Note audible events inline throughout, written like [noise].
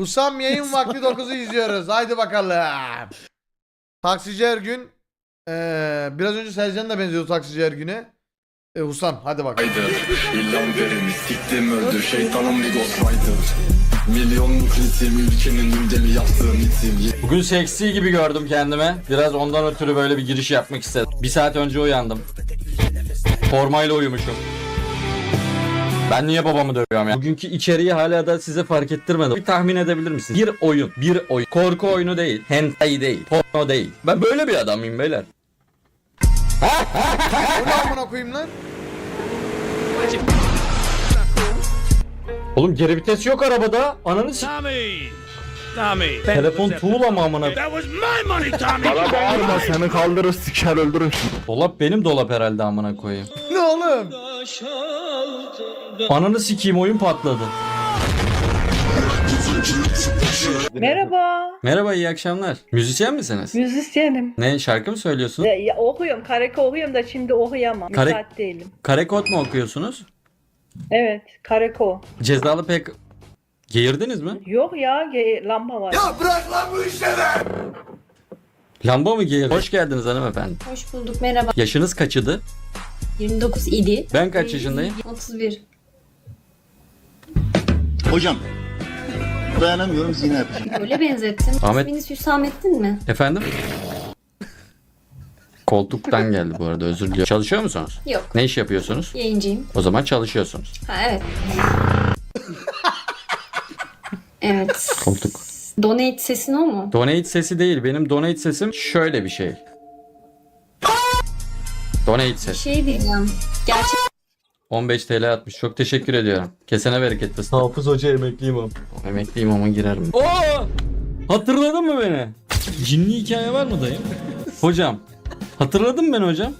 Husam yayın vakti 9'u izliyoruz. Haydi bakalım. Taksici Ergün. Ee, biraz önce Sercan da benziyordu Taksici Ergün'e. Ee, Husam hadi bakalım. Haydi İlham verin siktim öldü şeytanım bir ghostwriter Milyonluk ritim ülkenin gündemi yaptığım isim Bugün seksi gibi gördüm kendime. Biraz ondan ötürü böyle bir giriş yapmak istedim. Bir saat önce uyandım. Formayla uyumuşum. Ben niye babamı dövüyorum ya? Bugünkü içeriği hala da size fark ettirmedim. Bir tahmin edebilir misiniz? Bir oyun, bir oyun. Korku oyunu değil, hentai değil, porno değil. Ben böyle bir adamım beyler. O ne amına koyayım lan? Oğlum geri vites yok arabada. Ananı s- Tommy! Tommy! Telefon tuğla mı amına? That was my money, Tommy! Bağırma seni kaldırır siker öldürün şimdi. Dolap benim dolap herhalde amına koyayım. Ne oğlum? Ananı sikeyim oyun patladı. Merhaba. Merhaba iyi akşamlar. Müzisyen misiniz? Müzisyenim. Ne şarkı mı söylüyorsun? Ya, ya, okuyorum. Kareke okuyorum da şimdi okuyamam. Kare- Müsait değilim. Kare kod mu okuyorsunuz? Evet. Kareko. Cezalı pek geğirdiniz mi? Yok ya. ge- lamba var. Lamba mı geğirdi? Hoş geldiniz hanımefendi. Hoş bulduk merhaba. Yaşınız kaçıdı? 29 idi. Ben kaç yaşındayım? 31. Hocam dayanamıyorum zina yapacağım. Öyle benzettin. Ahmet- İsminiz Hüsamettin mi? Efendim? Koltuktan geldi bu arada özür diliyorum. Çalışıyor musunuz? Yok. Ne iş yapıyorsunuz? Yayıncıyım. O zaman çalışıyorsunuz. Ha evet. evet. Koltuk. Donate sesin o mu? Donate sesi değil. Benim donate sesim şöyle bir şey. Donate. Şey diyeceğim. Gerçek 15 TL atmış. Çok teşekkür ediyorum. Kesene bereket fıstık. Hafız Hoca emekliyim ama. Emekliyim ama girerim. Oo! Hatırladın mı beni? Cinli hikaye var mı dayım? hocam. Hatırladın mı beni hocam?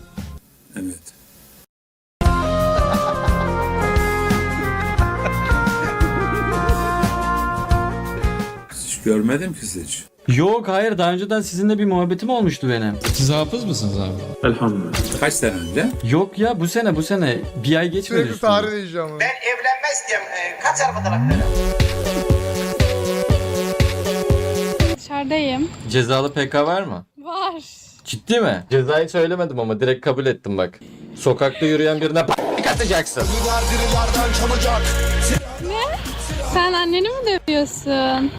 Evet görmedim ki sizi hiç Yok hayır daha önceden sizinle bir muhabbetim olmuştu benim. Siz hafız mısınız abi? Elhamdülillah Kaç sene önce? Yok ya bu sene bu sene bir ay geçmedi Sürekli üstünden. tarih değişiyor ama. evlenmez istiyorum. Ee, kaç araba tarafları? Dışarıdayım. Cezalı PK var mı? Var. Ciddi mi? Cezayı söylemedim ama direkt kabul ettim bak. Sokakta yürüyen birine p***lik atacaksın. Sen anneni mi dövüyorsun?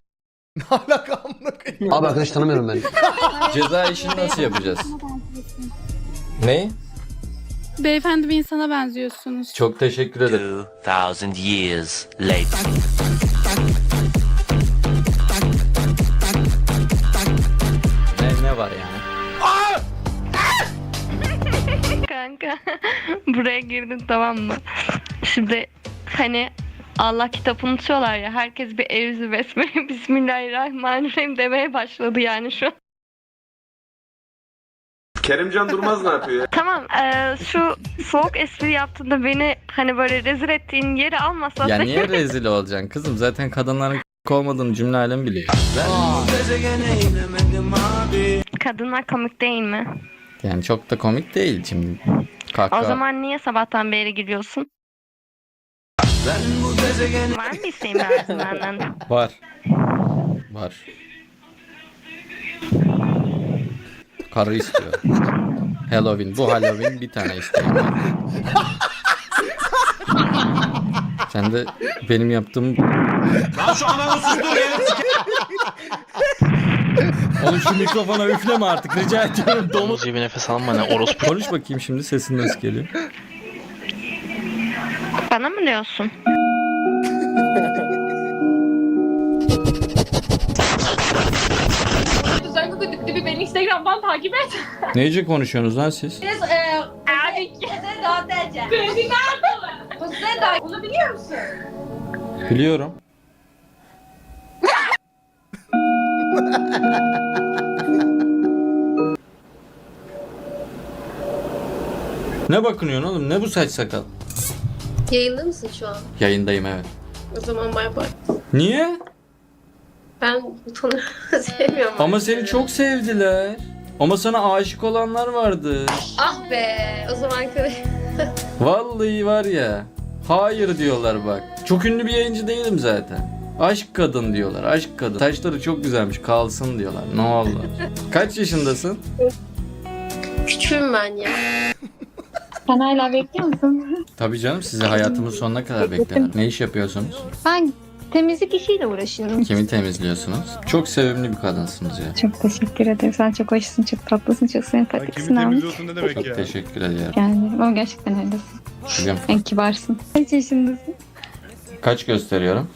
Ne alaka amına koyayım? Abi arkadaş tanımıyorum ben. [laughs] Ceza işini nasıl yapacağız? Ne? Beyefendi bir insana benziyorsunuz. Çok teşekkür ederim. 2000 years later. Ne, ne var yani? Kanka [laughs] buraya girdin tamam mı? Şimdi hani Allah kitap unutuyorlar ya herkes bir evzi besmele [laughs] bismillahirrahmanirrahim demeye başladı yani şu an. Kerimcan Durmaz ne yapıyor ya? [laughs] Tamam eee, şu soğuk espri yaptığında beni hani böyle rezil ettiğin yeri almasan Ya niye rezil olacaksın kızım? Zaten kadınların [laughs] olmadığını cümle alem biliyor. Ben- kadınlar komik değil mi? Yani çok da komik değil şimdi. Kaka. O zaman niye sabahtan beri gülüyorsun? Var mı isteğin benden? Var. Var. Karı istiyor. Halloween. Bu Halloween bir tane isteğim var. Sen de benim yaptığım... Oğlum şu mikrofona üfleme artık rica ediyorum. Domuz gibi nefes alma ne orospu. Konuş bakayım şimdi sesin nasıl geliyor? Bana mı diyorsun? Gibi beni Instagram'dan takip et. Neyce konuşuyorsunuz lan siz? Biz eee abi Kuzey Dağıtacağım. Kuzey nerede? Kuzey. Onu biliyor musun? Biliyorum. [laughs] ne bakınıyorsun oğlum? Ne bu saç sakal? Yayında mısın şu an? Yayındayım evet. O zaman bay bay. Niye? Ben utanıyorum. [laughs] Sevmiyorum. Ama seni çok sevdiler. Ama sana aşık olanlar vardı. Ah be. O zaman [laughs] Vallahi var ya. Hayır diyorlar bak. Çok ünlü bir yayıncı değilim zaten. Aşk kadın diyorlar. Aşk kadın. Saçları çok güzelmiş. Kalsın diyorlar. Ne oldu? [laughs] Kaç yaşındasın? Küçüğüm ben ya. Sen hala bekliyor musun? Tabii canım sizi hayatımın sonuna kadar beklerim. Ne iş yapıyorsunuz? Ben temizlik işiyle uğraşıyorum. Kimi temizliyorsunuz? Çok sevimli bir kadınsınız ya. Çok teşekkür ederim. Sen çok hoşsun, çok tatlısın, çok sempatiksin abi. ne demek Çok teşekkür ederim. Yani ama gerçekten öylesin. Biliyorum. En kibarsın. Kaç yaşındasın? Kaç gösteriyorum?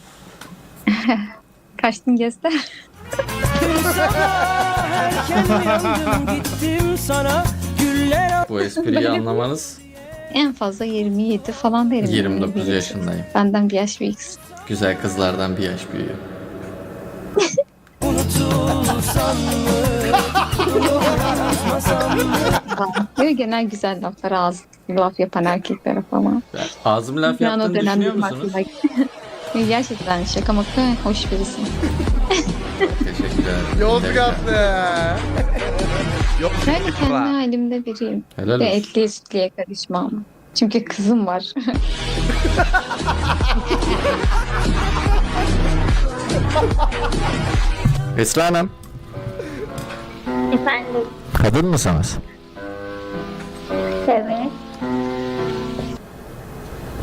[laughs] Kaçtın göster. Bu espriyi anlamanız En fazla 27 falan derim. yani. 29 yaşındayım. Benden bir yaş büyüksün. Güzel kızlardan bir yaş büyüğüm. [laughs] Böyle genel güzel laflar ağız laf yapan erkeklere falan. Ben ağzım laf Yani yaptığını düşünüyor musunuz? [laughs] Gerçekten şaka maka hoş birisin. Teşekkür ederim. Yozgatlı. Ben kendi halimde biriyim. Helal Ve olsun. etliye sütlüye karışmam. Çünkü kızım var. [laughs] Esra Hanım. Efendim? Kadın mısınız? Evet.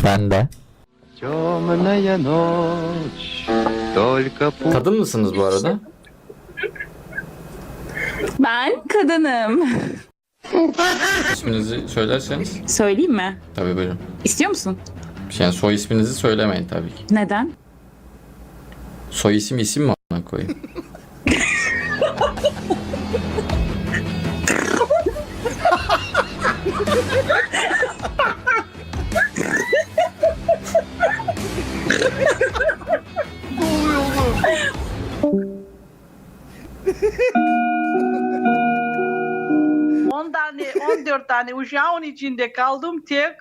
Ben de. Kadın mısınız bu arada? Ben kadınım. İsminizi söylerseniz. Söyleyeyim mi? Tabii buyurun. İstiyor musun? Yani soy isminizi söylemeyin tabii ki. Neden? Soy isim isim mi ona koyayım? tane, [laughs] 14 tane uşağın içinde kaldım tek.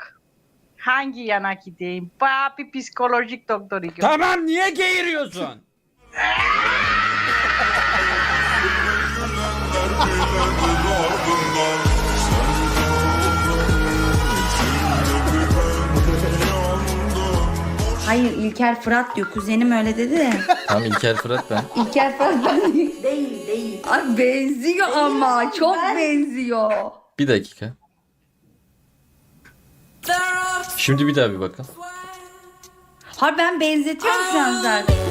Hangi yana gideyim? Bayağı bir psikolojik doktoru gör. Tamam niye geğiriyorsun? Hayır İlker Fırat diyor. Kuzenim öyle dedi de. Tamam İlker Fırat ben. İlker Fırat ben değil. Değil değil. Ay benziyor ama. Çok benziyor. Bir dakika. Şimdi bir daha bir bakın. Har ben benzetiyorum şu an zaten. [laughs]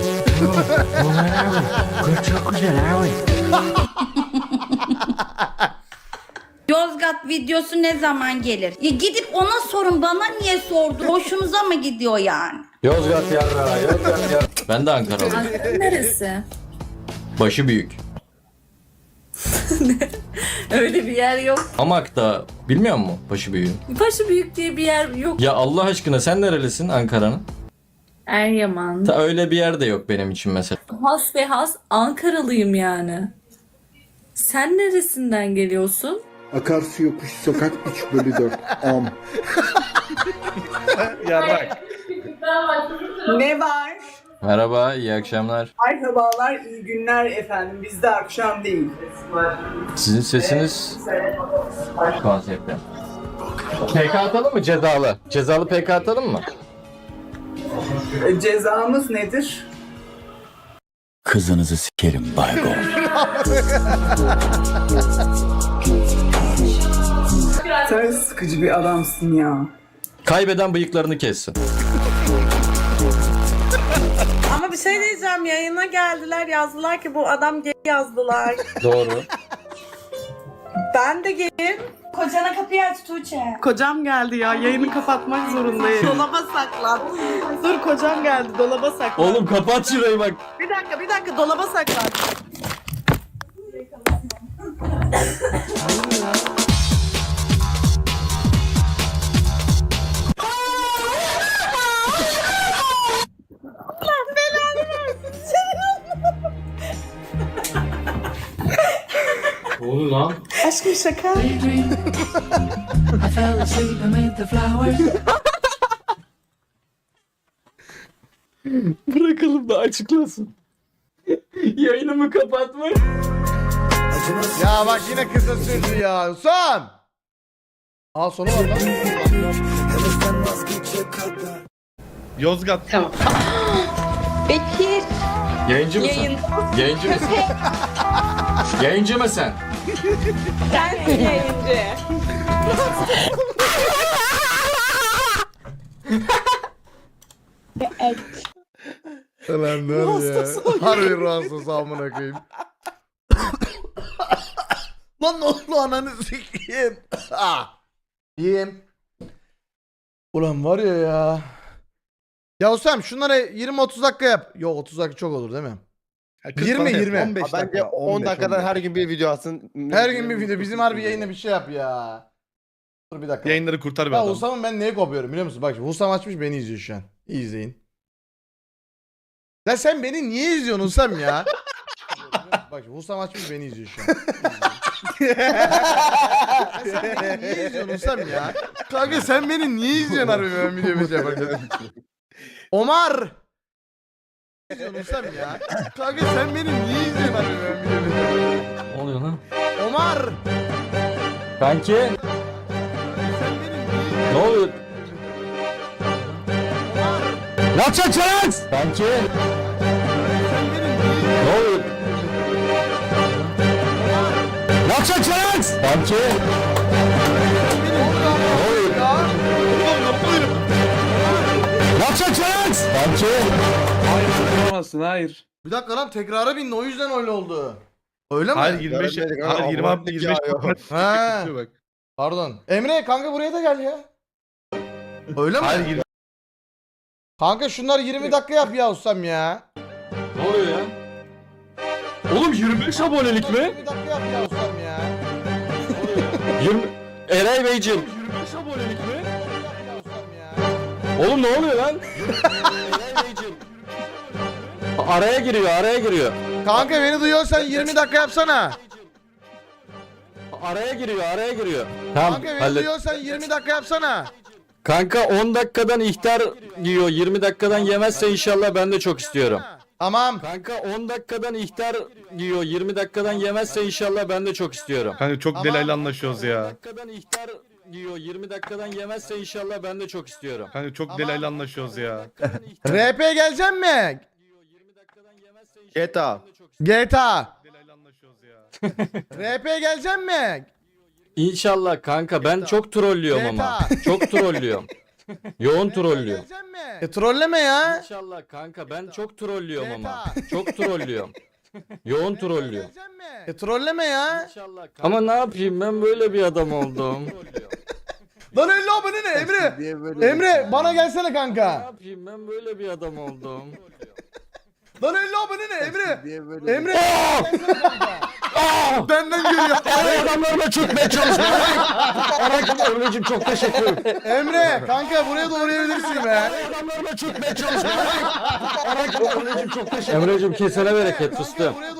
Yozgat videosu ne zaman gelir? Ya gidip ona sorun bana niye sordu? Hoşunuza mı gidiyor yani? Yozgat yarra, Yozgat yarra. Ben de Ankaralıyım. Neresi? Başı büyük. [laughs] Öyle bir yer yok. Hamak'ta bilmiyor musun başı büyüğü? Başı büyük diye bir yer yok. Ya Allah aşkına sen nerelisin Ankara'nın? Eryaman. Ta öyle bir yer de yok benim için mesela. Has ve has Ankaralıyım yani. Sen neresinden geliyorsun? Akarsu yokuş sokak 3 bölü 4. Am. [laughs] Ne var? Merhaba, iyi akşamlar. Merhabalar, iyi günler efendim. Bizde akşam değil. Sizin sesiniz konsepte. PK atalım mı cezalı? Cezalı PK atalım mı? E, Cezamız nedir? Kızınızı sikerim baygo. Sen sıkıcı bir adamsın ya. Kaybeden bıyıklarını kessin. Bir şey diyeceğim. Yayına geldiler yazdılar ki bu adam gay yazdılar. [laughs] Doğru. ben de gayim. Kocana kapıyı aç Tuğçe. Kocam geldi ya. Yayını kapatmak zorundayım. [laughs] dolaba saklan. Dur kocam geldi. Dolaba saklan. Oğlum kapat şurayı bak. Bir dakika bir dakika dolaba saklan. [laughs] Ne oldu lan? Aşkım şaka. [laughs] Bırakalım da açıklasın. Yayınımı kapatma. Ya bak yine kısa sürdü ya. Son. Aa sonu var lan. Yozgat. [gasps] Bekir. Yayıncı mısın? Yayıncı mısın? [laughs] Yayıncı mısın? Sensin yayıncı. Ulan dur ya. Harbi ruh hastası amına koyayım. Lan ne oldu ananı sikeyim. Yiyeyim. Ulan var ya ya. Ya Osam şunları 20-30 dakika yap. Yok 30 dakika çok olur değil mi? 20 20. 15 Bence 10 dakikadan her gün bir video alsın. Her gün bir video bizim harbi yayında bir şey yap ya. Dur bir dakika. Yayınları kurtar be Ya adam. Husam'ın ben neye kopuyorum biliyor musun? Bak şimdi Husam açmış beni izliyor şu an. İyi izleyin. Ya sen beni niye izliyorsun Husam ya? [laughs] Bak şimdi Husam açmış beni izliyor şu an. ya sen beni niye izliyorsun Husam ya? Kanka sen beni niye izliyorsun harbi ben video bir şey yaparken? Omar! İzliyorsun Husam ya? Kanka sen beni niye izliyorsun harbi ben yaparken? Ne oluyor lan? Omar! Kanki Sen beni niye ne oluyor? Omar! Ne yapacaksın Çaraz? Kanki Sen beni niye ne oluyor? Ne yapacaksın Çaraz? Kanki Ne oluyor ne yapacaksın Çaraz? Kanki Olmasın hayır. Bir dakika lan tekrara bindi o yüzden öyle oldu. Öyle mi? Hayır 25 hayır 26 25 Ha. bak. Pardon. Emre kanka buraya da gel ya. Öyle mi? Hayır 20 Kanka şunlar 20 dakika yap ya ustam ya. Ne oluyor ya? Oğlum 25 abonelik mi? 20 dakika yap ya ustam ya. 20 Eray Beyciğim. 25 abonelik mi? Yap ya ustam ya. Oğlum ne oluyor lan? Eray Beyciğim. Araya giriyor, araya giriyor. Kanka beni duyuyorsan 20 dakika yapsana. Araya giriyor, araya giriyor. Tamam, Kanka beni hallet. duyuyorsan 20 dakika yapsana. Kanka 10 dakikadan ihtar yiyor. 20 dakikadan yemezse inşallah ben de çok istiyorum. Tamam. Kanka 10 dakikadan ihtar yiyor. 20 dakikadan yemezse inşallah ben de çok istiyorum. Kanka çok Tamam. delaylı anlaşıyoruz 10 ya. dakikadan ihtar yiyor. 20 dakikadan yemezse inşallah ben de çok istiyorum. Kanka çok Tamam. delaylı anlaşıyoruz ya. RP gelecek mi? GTA. GTA. Delaylı anlaşıyoruz ya. [laughs] RP gelecek mi? İnşallah kanka ben çok trollüyorum ama. Çok trollüyorum. Yoğun trollüyorum. Gelecek mi? E trolleme ya. İnşallah kanka ben çok trollüyorum ama. Çok trollüyorum. Yoğun trollüyorum. Gelecek mi? E trolleme ya. İnşallah kanka. Ama ne yapayım ben böyle bir adam oldum. [laughs] Lan 50 abone ne Emre? Emre bana gelsene ne kanka. yapayım ben böyle bir adam oldum. [laughs] Lan 50 abone ne Emre? Emre Aa! kanka. Benden geliyor. Ara adamlarla çökmeye çalışma. Ara Emre'cim çok teşekkür ederim. Emre kanka buraya doğru uğrayabilirsin be. Adamlarla çökmeye çalışma. Ara Emre'cim çok teşekkür ederim. Emre'cim kesene bereket fıstığım. Buraya